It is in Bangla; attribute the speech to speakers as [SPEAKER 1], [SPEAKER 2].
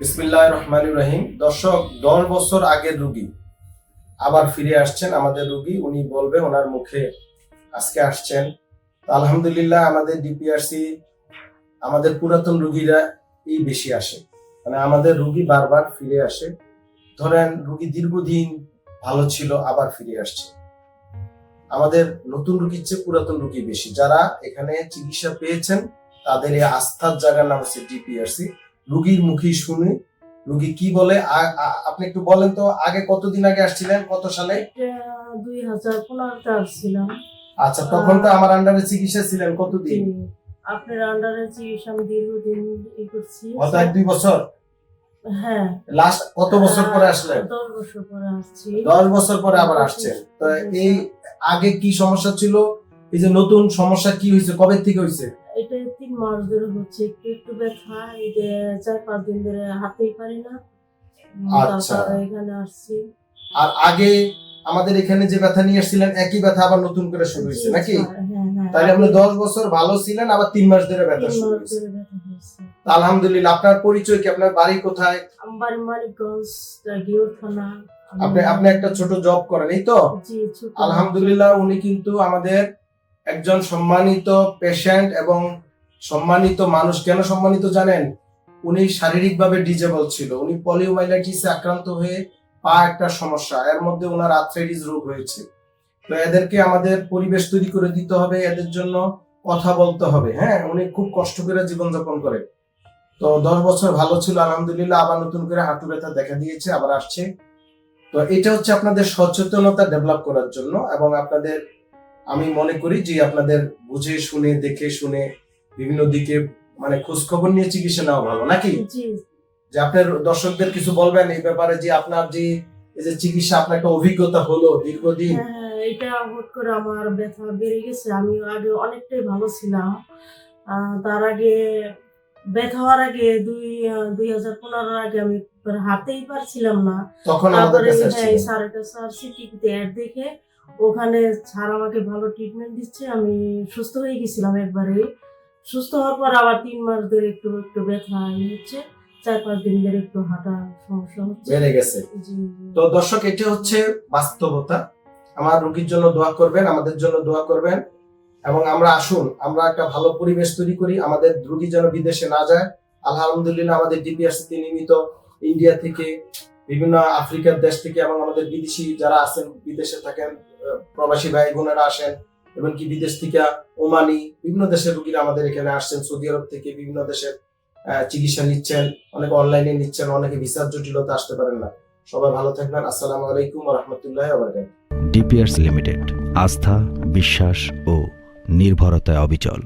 [SPEAKER 1] বিসমিল্লাহ রহমান রহিম। দর্শক, দশ বছর আগের রুগী। আবার ফিরে আসছেন আমাদের রুগী। উনি বলবে ওনার মুখে আজকে আসছেন। আলহামদুলিল্লাহ আমাদের ডিপিআরসি, আমাদের পুরাতন রুগীরা এই বেশি আসে। মানে আমাদের রুগী বারবার ফিরে আসে। ধরেন রুগী দীর্ঘদিন ভালো ছিল, আবার ফিরে আসছে। আমাদের নতুন রুগীর চেয়ে পুরাতন রুগী বেশি। যারা এখানে চিকিৎসা পেয়েছেন, তাদের এই আস্থার জায়গার নাম হচ্ছে ডিপিআরসি। রুগীর মুখেই শুনি রুগী কি বলে? আপনি একটু বলেন তো আগে কতদিন আগে আসছিলেন? কত সালে?
[SPEAKER 2] দুই হাজার পনেরোতে আসছিলাম।
[SPEAKER 1] আচ্ছা তখন তো আমার আন্ডারে চিকিৎসা ছিলেন কতদিন।
[SPEAKER 2] আপনার আন্ডারে চিকিৎসা আমি দীর্ঘদিন ই করছি।
[SPEAKER 1] গত এক দুই বছর?
[SPEAKER 2] হ্যাঁ।
[SPEAKER 1] লাস্ট কত বছর পরে আসলেন?
[SPEAKER 2] দশ বছর পরে আসছি।
[SPEAKER 1] দশ বছর পরে আবার আসছেন। তো এই আগে কি সমস্যা ছিল? এই যে নতুন সমস্যা কি হয়েছে? কবে থেকে হয়েছে?
[SPEAKER 2] এটা তিন মাস ধরে হচ্ছে একটু একটু ব্যথা এই যে চার পাঁচ দিন ধরে হাঁটতেই পারি না।
[SPEAKER 1] আচ্ছা।
[SPEAKER 2] তারপরে এখানে আসছি।
[SPEAKER 1] আর আগে আমাদের এখানে যে ব্যথা নিয়ে আসছিলেন একই ব্যথা আবার নতুন করে শুরু হয়েছে নাকি?
[SPEAKER 2] হ্যাঁ হ্যাঁ
[SPEAKER 1] তাহলে আপনি দশ বছর ভালো ছিলেন আবার তিন মাস ধরে ব্যথা শুরু হয়েছে। আলহামদুলিল্লাহ আপনার পরিচয় কি? আপনার বাড়ি কোথায়?
[SPEAKER 2] আমার মানিকগঞ্জ থানা
[SPEAKER 1] আপনি আপনি একটা ছোট জব করেন এই তো? আলহামদুলিল্লাহ উনি কিন্তু আমাদের একজন সম্মানিত পেশেন্ট এবং সম্মানিত মানুষ, কেন সম্মানিত জানেন? উনি শারীরিকভাবে ডিজেবল ছিল। উনি পলিওমাইলাইটিসে আক্রান্ত হয়ে পা একটা সমস্যা। এর মধ্যে ওনার আর্থ্রাইটিস রোগ হয়েছে। তো এদেরকে আমাদের পরিবেশ তৈরি করে দিতে হবে, এদের জন্য কথা বলতে হবে। হ্যাঁ উনি খুব কষ্ট করে জীবনযাপন করে। তো দশ বছর ভালো ছিল, আলহামদুলিল্লাহ, আবার নতুন করে হাঁটু ব্যথা দেখা দিয়েছে, আবার আসছে। তো এটা হচ্ছে আপনাদের সচেতনতা ডেভেলপ করার জন্য এবং আপনাদের আমি মনে করি যে আপনাদের বুঝে শুনে দেখে শুনে বিভিন্ন দিকে মানে খোঁজ খবর নিয়ে চিকিৎসা নেওয়া ভালো নাকি? যে আপনার দর্শকদের কিছু বলবেন এই ব্যাপারে যে আপনার যে এই যে চিকিৎসা আপনার একটা অভিজ্ঞতা হলো দীর্ঘদিন?
[SPEAKER 2] হ্যাঁ এটা হুট করে আমার ব্যথা বেড়ে গেছে। আমি আগে অনেকটাই ভালো ছিলাম। তার আগে ব্যথা হওয়ার আগে দুই দুই হাজার পনেরোর আগে আমি হাঁটতেই পারছিলাম না।
[SPEAKER 1] তখন আমাদের
[SPEAKER 2] তারপরে
[SPEAKER 1] কাছে
[SPEAKER 2] হ্যাঁ স্যারের কাছে আসছি টিভিতে অ্যাড দেখে ওখানে স্যার আমাকে ভালো ট্রিটমেন্ট দিচ্ছে আমি সুস্থ হয়ে গেছিলাম একবারে। সুস্থ হওয়ার পর আবার তিন মাস ধরে একটু একটু ব্যথা হচ্ছে চার পাঁচ দিন ধরে একটু হাঁটা সমস্যা হচ্ছে।
[SPEAKER 1] বেড়ে গেছে। তো দর্শক এটা হচ্ছে বাস্তবতা। আমার রোগীর জন্য দোয়া করবেন আমাদের জন্য দোয়া করবেন। এবং আমরা আসুন আমরা একটা ভালো পরিবেশ তৈরি করি আমাদের রোগী যেন বিদেশে না যায়। আলহামদুলিল্লাহ আমাদের ডিপিআরসিতে নিয়মিত ইন্ডিয়া থেকে বিভিন্ন আফ্রিকার দেশ থেকে এবং আমাদের বিদেশি যারা আছেন বিদেশে থাকেন প্রবাসী ভাই বোনেরা আসেন, এবং কি বিদেশ থেকে ওমানি বিভিন্ন দেশের রুগীরা আমাদের এখানে আসছেন, সৌদি আরব থেকে বিভিন্ন দেশের চিকিৎসা নিচ্ছেন, অনেকে অনলাইনে নিচ্ছেন, অনেকে ভিসার জটিলতা আসতে পারেন না। সবাই ভালো থাকবেন, আসসালামু আলাইকুম রহমতুল্লাহ
[SPEAKER 3] ডিপিআরস লিমিটেড, আস্থা, বিশ্বাস ও নির্ভরতায় অবিচল।